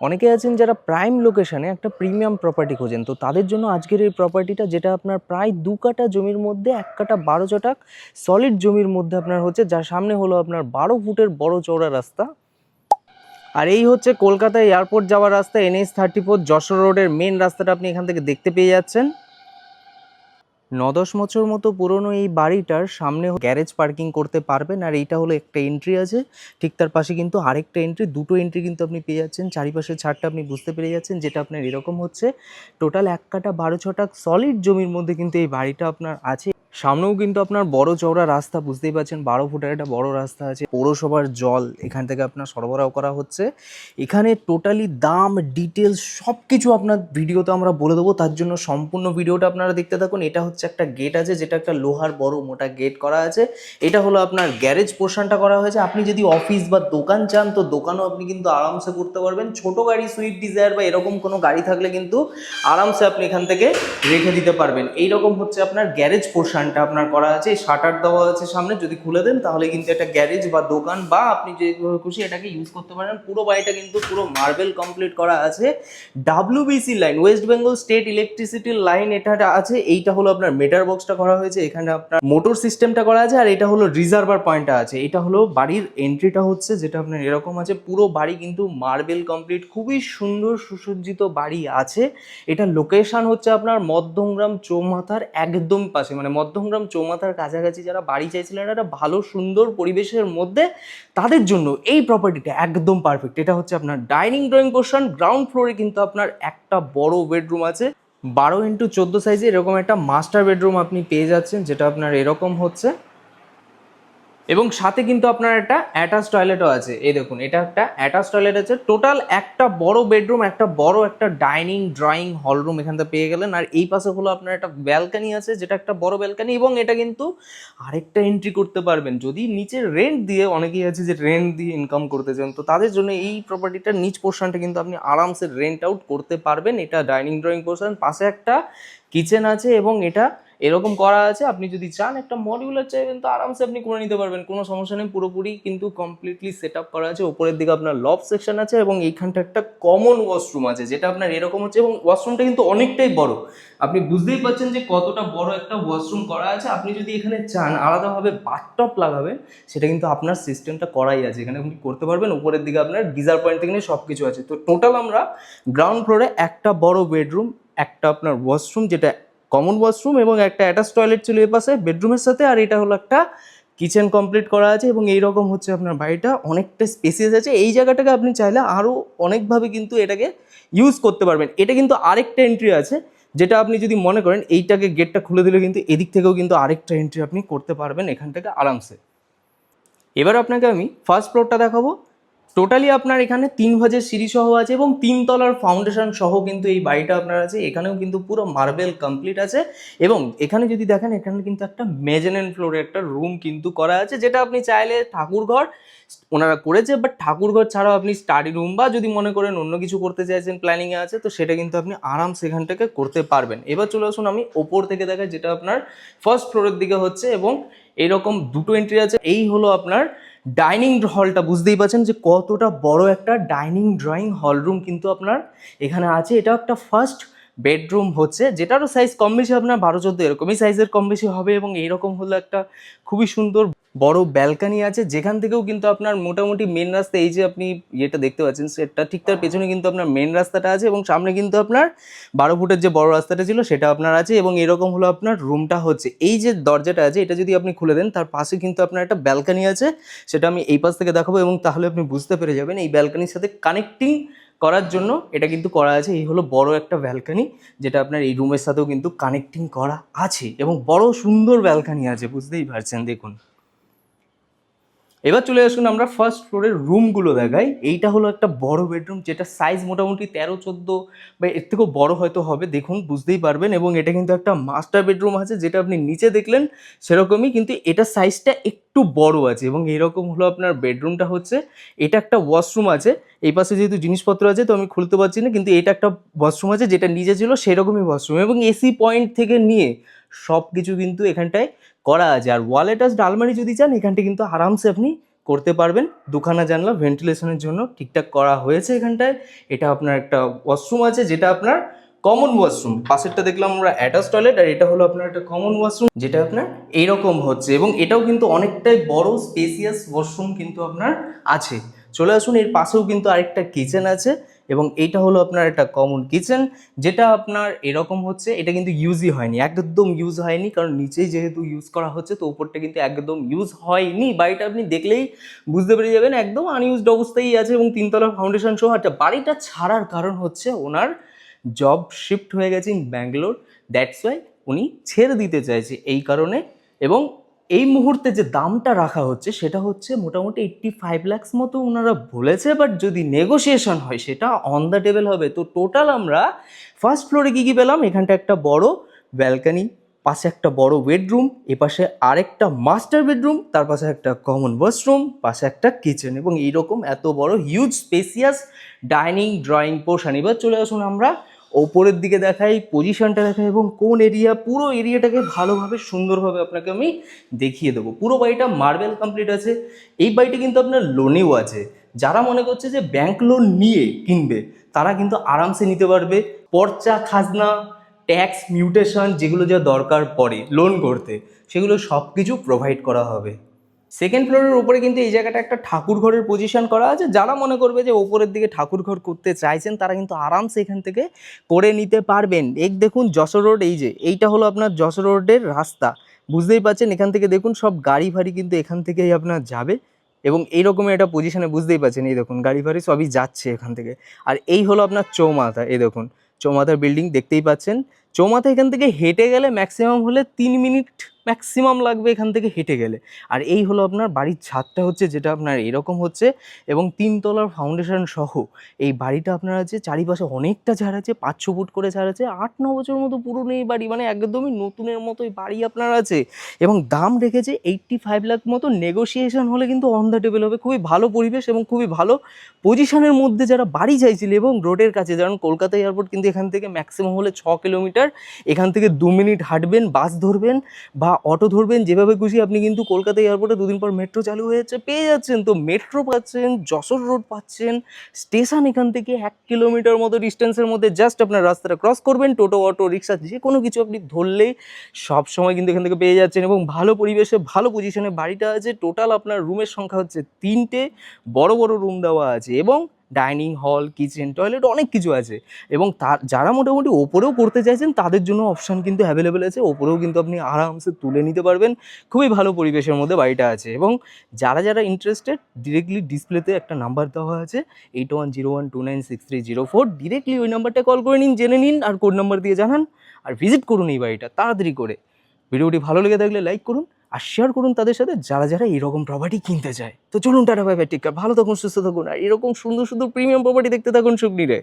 অনেকে আছেন যারা প্রাইম লোকেশানে একটা প্রিমিয়াম প্রপার্টি খোঁজেন। তো তাদের জন্য আজকের এই প্রপার্টিটা যেটা আপনার প্রায় দু কাটা জমির মধ্যে, এক কাটা বারো চটাক সলিড জমির মধ্যে আপনার হচ্ছে, যার সামনে হলো আপনার বারো ফুটের বড় চৌড়া রাস্তা। আর এই হচ্ছে কলকাতা এয়ারপোর্ট যাওয়ার রাস্তা এনএস থার্টি ফোর যশোর রোডের মেন রাস্তাটা আপনি এখান থেকে দেখতে পেয়ে যাচ্ছেন। ন দশ বছর মতো পুরনো এই বাড়িটার সামনে গ্যারেজ পার্কিং করতে পারবেন। আর এইটা হলো একটা এন্ট্রি আছে। ঠিক তার পাশে কিন্তু আরেকটা এন্ট্রি দুটো এন্ট্রি কিন্তু আপনি পেয়ে যাচ্ছেন। চারিপাশে ছাড়টা আপনি বুঝতে পেরে যাচ্ছেন যেটা আপনার এরকম হচ্ছে। টোটাল এক কাটা বারো ছটা সলিড জমির মধ্যে কিন্তু এই বাড়িটা আপনার আছে। সামনেও কিন্তু আপনার বড় চওড়া রাস্তা, বুঝতেই পারছেন, বারো ফুটের একটা বড় রাস্তা আছে, পৌরসভার জল এখান থেকে আপনার সরবরাহ করা হচ্ছে। এখানে টোটালি দাম ডিটেলস সব কিছু আপনার ভিডিওতে আমরা বলে দেবো। তার জন্য সম্পূর্ণ ভিডিওটা আপনারা দেখতে থাকুন। এটা হচ্ছে একটা গেট আছে, যেটা একটা লোহার বড় মোটা গেট করা আছে। এটা হলো আপনার গ্যারেজ পোর্শনটা করা হয়েছে। আপনি যদি অফিস বা দোকান চান, তো দোকানও আপনি কিন্তু আরামসে করতে পারবেন। ছোট গাড়ি, সুইফট ডিজায়ার বা এরকম কোনো গাড়ি থাকলে কিন্তু আরামসে আপনি এখান থেকে রেখে দিতে পারবেন। এইরকম হচ্ছে আপনার গ্যারেজ পোর্শনটা আপনার করা আছে শাটার দেওয়া আছে সামনে, যদি খুলে দেন তাহলে কিন্তু একটা গ্যারেজ বা দোকান বা আপনি যেভাবে খুশি এটাকে ইউজ করতে পারেন। পুরো বাড়িটা কিন্তু পুরো মার্বেল কমপ্লিট করা আছে। WBC line West Bengal state electricity line এটা আছে, এইটা হলো আপনার মেটার বক্সটা করা হয়েছে। এখানে আপনার মোটর সিস্টেমটা করা আছে আর এটা হলো রিজার্ভার পয়েন্টটা আছে। এটা হলো বাড়ির এন্ট্রিটা হচ্ছে, যেটা আপনার এরকম আছে। পুরো বাড়ি কিন্তু মার্বেল কমপ্লিট খুবই সুন্দর সুসজ্জিত বাড়ি আছে। এটা লোকেশন হচ্ছে আপনার মধ্যমগ্রাম চৌমাথার একদম পাশে মানে মধ্যমগ্রাম চৌমাথার কাছাকাছি যারা বাড়ি চাইছিলেন একটা ভালো, সুন্দর পরিবেশের মধ্যে, তাদের জন্য এই প্রপার্টিটা একদম পারফেক্ট এটা হচ্ছে আপনার ডাইনিং ড্রয়িং পোর্শন গ্রাউন্ড ফ্লোরে কিন্তু আপনার একটা বড় বেডরুম আছে। বারো ইন্টু চোদ্দ সাইজে এরকম একটা মাস্টার বেডরুম আপনি পেয়ে যাচ্ছেন, যেটা আপনার এরকম হচ্ছে। এবং সাথে কিন্তু আপনার একটা অ্যাটাচ টয়লেটও আছে। এই দেখুন, এটা একটা অ্যাটাচ টয়লেট আছে। টোটাল একটা বড় বেডরুম একটা বড় একটা ডাইনিং ড্রয়িং হল রুম এখান থেকে পেয়ে গেলেন। আর এই পাশে হলো আপনার একটা ব্যালকানি আছে, যেটা একটা বড় ব্যালকানি এবং এটা কিন্তু আরেকটা এন্ট্রি করতে পারবেন। যদি নিচে রেন্ট দিয়ে অনেকেই আছে যে রেন্ট দিয়ে ইনকাম করতে চান, তো তাদের জন্য এই প্রপার্টিটার নিচ পোর্শনটা কিন্তু আপনি আরামসে রেন্ট আউট করতে পারবেন। এটা ডাইনিং ড্রয়িং পোর্শন পাশে একটা কিচেন আছে এবং এটা এরকম করা আছে, আপনি যদি চান একটা মডিউলার চাইবেন, তো আরামসে আপনি করে নিতে পারবেন। কোনো সমস্যা নেই, পুরোপুরি কিন্তু কমপ্লিটলি সেট আপ করা আছে। ওপরের দিকে আপনার লব সেকশন আছে এবং এইখানটা একটা কমন ওয়াশরুম আছে, যেটা আপনার এরকম হচ্ছে এবং ওয়াশরুমটা কিন্তু অনেকটাই বড়। আপনি বুঝতেই পারছেন যে কতটা বড় একটা ওয়াশরুম করা আছে। আপনি যদি এখানে চান, আলাদাভাবে বাথটপ লাগাবেন, সেটা কিন্তু আপনার সিস্টেমটা করাই আছে। এখানে আপনি করতে পারবেন, উপরের দিকে আপনার গিজার পয়েন্ট থেকে সব কিছু আছে। তো টোটাল আমরা গ্রাউন্ড ফ্লোরে একটা বড় বেডরুম একটা আপনার ওয়াশরুম যেটা কমন ওয়াশরুম এবং একটা অ্যাটাচ টয়লেট ছিল এ পাশে বেডরুমের সাথে, আর এটা হলো একটা কিচেন কমপ্লিট করা আছে এবং এই রকম হচ্ছে আপনার বাড়িটা, অনেকটা স্পেসিয়াস আছে। এই জায়গাটাকে আপনি চাইলে আরও অনেকভাবে কিন্তু এটাকে ইউজ করতে পারবেন। এটা কিন্তু আরেকটা এন্ট্রি আছে, যেটা আপনি যদি মনে করেন, এইটাকে গেটটা খুলে দিলে কিন্তু এদিক থেকেও কিন্তু আরেকটা এন্ট্রি আপনি করতে পারবেন এখান থেকে আরামসে। এবার আপনাকে আমি ফার্স্ট ফ্লোরটা দেখাবো। টোটালি আপনার এখানে তিন ভাজের সিঁড়ি সহ আছে এবং তিন তলার ফাউন্ডেশন সহ কিন্তু এই বাড়িটা আপনার আছে। এখানেও কিন্তু পুরো মার্বেল কমপ্লিট আছে এবং এখানে যদি দেখেন, এখানে কিন্তু একটা মেজেনেন ফ্লোরে একটা রুম কিন্তু করা আছে, যেটা আপনি চাইলে ঠাকুর ঘর ওনারা করেছে বাট ঠাকুর ঘর ছাড়াও আপনি স্টাডি রুম বা যদি মনে করেন অন্য কিছু করতে চাইছেন প্ল্যানিংয়ে আছে, তো সেটা কিন্তু আপনি আরাম সেখান থেকে করতে পারবেন। এবার চলে আসুন আমি ওপর থেকে দেখাই, যেটা আপনার ফার্স্ট ফ্লোরের দিকে হচ্ছে এবং এরকম দুটো এন্ট্রি আছে। এই হলো আপনার ডাইনিং হলটা বুঝতেই পারছেন যে কতটা বড় একটা ডাইনিং ড্রয়িং হল রুম কিন্তু আপনার এখানে আছে। এটা একটা ফার্স্ট বেডরুম হচ্ছে, যেটারও সাইজ কম বেশি আপনার বারো চোদ্দ এরকমই সাইজের কম বেশি হবে এবং এইরকম হলো একটা খুবই সুন্দর বড় ব্যালকানি আছে, যেখান থেকেও কিন্তু আপনার মোটামুটি মেন রাস্তা এই যে আপনি ইয়েটা দেখতে পাচ্ছেন, সেটা ঠিক তার পেছনে কিন্তু আপনার মেন রাস্তাটা আছে এবং সামনে কিন্তু আপনার বারো ফুটের যে বড় রাস্তাটা ছিল সেটা আপনার আছে এবং এরকম হলো আপনার রুমটা হচ্ছে। এই যে দরজাটা আছে, এটা যদি আপনি খুলে দেন, তার পাশে কিন্তু আপনার একটা ব্যালকানি আছে, সেটা আমি এই পাশ থেকে দেখাবো এবং তাহলে আপনি বুঝতে পেরে যাবেন এই ব্যালকানির সাথে কানেক্টিং করার জন্য এটা কিন্তু করা আছে। এই হলো বড় একটা ব্যালকানি, যেটা আপনার এই রুমের সাথেও কিন্তু কানেক্টিং করা আছে এবং বড় সুন্দর ব্যালকানি আছে, বুঝতেই পারছেন, দেখুন। এবার চলে আসুন আমরা ফার্স্ট ফ্লোরের রুমগুলো দেখাই। এইটা হলো একটা বড় বেডরুম যেটা সাইজ মোটামুটি তেরো, চোদ্দ বা এর থেকেও বড় হয়তো হবে, দেখুন, বুঝতেই পারবেন। এবং এটা কিন্তু একটা মাস্টার বেডরুম আছে, যেটা আপনি নিচে দেখলেন সেরকমই, কিন্তু এটা সাইজটা একটু বড় আছে। এবং এরকম হলো আপনার বেডরুমটা হচ্ছে, এটা একটা ওয়াশরুম আছে। এই পাশে যেহেতু জিনিসপত্র আছে, তো আমি খুলতে পারছি না, কিন্তু এটা একটা ওয়াশরুম আছে, যেটা নিচে ছিল সেরকমই ওয়াশরুম এবং এসি পয়েন্ট থেকে নিয়ে সব কিছু কিন্তু এখানটায় করা আছে। আর ওয়াল অ্যাটাচড আলমারি যদি চান, এখানটা কিন্তু আরামসে আপনি করতে পারবেন। দুখানা জানলা ভেন্টিলেশনের জন্য ঠিকঠাক করা হয়েছে এখানটায়। এটা আপনার একটা ওয়াশরুম আছে, যেটা আপনার কমন ওয়াশরুম পাশেরটা দেখলাম আমরা অ্যাটাচ টয়লেট আর এটা হলো আপনার একটা কমন ওয়াশরুম যেটা আপনার এইরকম হচ্ছে। এবং এটাও কিন্তু অনেকটাই বড় স্পেসিয়াস ওয়াশরুম কিন্তু আপনার আছে। চলে আসুন, এর পাশেও কিন্তু আরেকটা কিচেন আছে। এবং এইটা হলো আপনার একটা কমন কিচেন যেটা আপনার এরকম হচ্ছে, এটা কিন্তু ইউজই হয়নি, একদম ইউজ হয়নি, কারণ নিচেই যেহেতু ইউজ করা হচ্ছে, তো উপরটা কিন্তু একদম ইউজ হয়নি। বাড়িটা আপনি দেখলেই বুঝতে পেরে যাবেন, একদম আনইউজড অবস্থায় আছে এবং তিনতলা ফাউন্ডেশন সহ আচ্ছা বাড়িটা ছাড়ার কারণ হচ্ছে ওনার জব শিফট হয়ে গেছে ইন ব্যাঙ্গালোর দ্যাটস ওয়াই উনি ছেড়ে দিতে চাইছে, এই কারণে। এবং এই মুহূর্তে যে দামটা রাখা হচ্ছে, সেটা হচ্ছে মোটামুটি এইট্টি ফাইভ ল্যাক্স মতো ওনারা বলেছে বাট যদি নেগোসিয়েশন হয়, সেটা অন দ্য টেবিল হবে। তো টোটাল আমরা ফার্স্ট ফ্লোরে কী কী পেলাম? এখানটা একটা বড় ব্যালকানি পাশে একটা বড় বেডরুম এপাশে আরেকটা মাস্টার বেডরুম তার পাশে একটা কমন ওয়াশরুম পাশে একটা কিচেন এবং এইরকম এত বড় huge spacious dining drawing portion এবার চলে আসুন আমরা ওপরের দিকে দেখাই পজিশনটা দেখাই এবং কোন এরিয়া পুরো এরিয়াটাকে ভালোভাবে, সুন্দরভাবে আপনাকে আমি দেখিয়ে দেবো। পুরো বাড়িটা মার্বেল কমপ্লিট আছে। এই বাড়িটা কিন্তু আপনার লোনেও আছে। যারা মনে করছে যে ব্যাংক লোন নিয়ে কিনবে, তারা কিন্তু আরামসে নিতে পারবে। পর্চা, খাজনা ট্যাক্স মিউটেশন যেগুলো যা দরকার পড়ে লোন করতে, সেগুলো সব কিছু প্রোভাইড করা হবে। সেকেন্ড ফ্লোরের উপরে কিন্তু এই জায়গাটা একটা ঠাকুর ঘরের পজিশন করা আছে। যারা মনে করবে যে ওপরের দিকে ঠাকুর ঘর করতে চাইছেন, তারা কিন্তু আরামসে এখান থেকে করে নিতে পারবেন। এক দেখুন যশোর রোড, এই যে, এইটা হলো আপনার যশোর রোডের রাস্তা। বুঝতেই পারছেন এখান থেকে দেখুন সব গাড়ি ফাড়ি কিন্তু এখান থেকেই আপনার যাবে। এবং এইরকমের একটা পজিশনে বুঝতেই পারছেন এই দেখুন গাড়ি ফাড়ি সবই যাচ্ছে এখান থেকে। আর এই হলো আপনার চৌমাথা, এই দেখুন চৌমাথার বিল্ডিং দেখতেই পাচ্ছেন। চৌমাথা এখান থেকে হেঁটে গেলে ম্যাক্সিমাম হলে তিন মিনিট ম্যাক্সিমাম লাগবে এখান থেকে হেঁটে গেলে। আর এই হলো আপনার বাড়ির ছাদটা হচ্ছে যেটা আপনার এরকম হচ্ছে এবং তিনতলার ফাউন্ডেশন সহ এই বাড়িটা আপনার আছে, চারিপাশে অনেকটা ঝাড় আছে, পাঁচ ছ ফুট করে ঝাড় আছে, আট ন বছর মতো পুরনো এই বাড়ি মানে একদমই নতুনের মতোই বাড়ি আপনার আছে। এবং দাম রেখেছে এইট্টি ফাইভ লাখ মতো নেগোসিয়েশন হলে কিন্তু অন দ্য টেবিল হবে। খুবই ভালো পরিবেশ এবং খুবই ভালো পজিশনের মধ্যে যারা বাড়ি চাইছিল এবং রোডের কাছে, যেমন কলকাতা এয়ারপোর্ট কিন্তু এখান থেকে ম্যাক্সিমাম হলে ছ কিলোমিটার এখান থেকে দু মিনিট হাঁটবেন বাস ধরবেন বা অটো ধরবেন, যেভাবে খুশি আপনি কিন্তু কলকাতা এয়ারপোর্টে দুদিন পর মেট্রো চালু হয়ে যাচ্ছে পেয়ে যাচ্ছেন। তো মেট্রো পাচ্ছেন, যশোর রোড পাচ্ছেন স্টেশন এখান থেকে এক কিলোমিটার মতো ডিস্টেন্সের মধ্যে জাস্ট আপনার রাস্তাটা ক্রস করবেন, টোটো, অটো রিক্সা যে কোনো কিছু আপনি ধরলেই সব সময় কিন্তু এখান থেকে পেয়ে যাচ্ছেন এবং ভালো পরিবেশে, ভালো পজিশনে বাড়িটা আছে। টোটাল আপনার রুমের সংখ্যা হচ্ছে তিনটে, বড় বড় রুম দেওয়া আছে এবং ডাইনিং হল, কিচেন, টয়লেট অনেক কিছু আছে। এবং তার, যারা মোটামুটি ওপরেও করতে চাইছেন, তাদের জন্য অপশান কিন্তু অ্যাভেলেবেল আছে। ওপরেও কিন্তু আপনি আরামসে তুলে নিতে পারবেন। খুবই ভালো পরিবেশের মধ্যে বাড়িটা আছে। এবং যারা যারা ইন্টারেস্টেড ডিরেক্টলি ডিসপ্লেতে একটা নাম্বার দেওয়া আছে eight one zero one two nine six three zero four directly ওই নাম্বারটা কল করে নিন, জেনে নিন, আর কোড নাম্বার দিয়ে জানান, আর ভিজিট করুন এই বাড়িটা, তাড়াতাড়ি করে। ভিডিওটি ভালো লেগে থাকলে লাইক করুন আর শেয়ার করুন তাদের সাথে, যারা যারা এরকম প্রপার্টি কিনতে চায়। তো চলুন টাটা ভাই ভাই টিকা ভালো থাকুন, সুস্থ থাকুন, আর এরকম সুন্দর সুন্দর প্রিমিয়াম প্রপার্টি দেখতে থাকুন সুগ্নি রে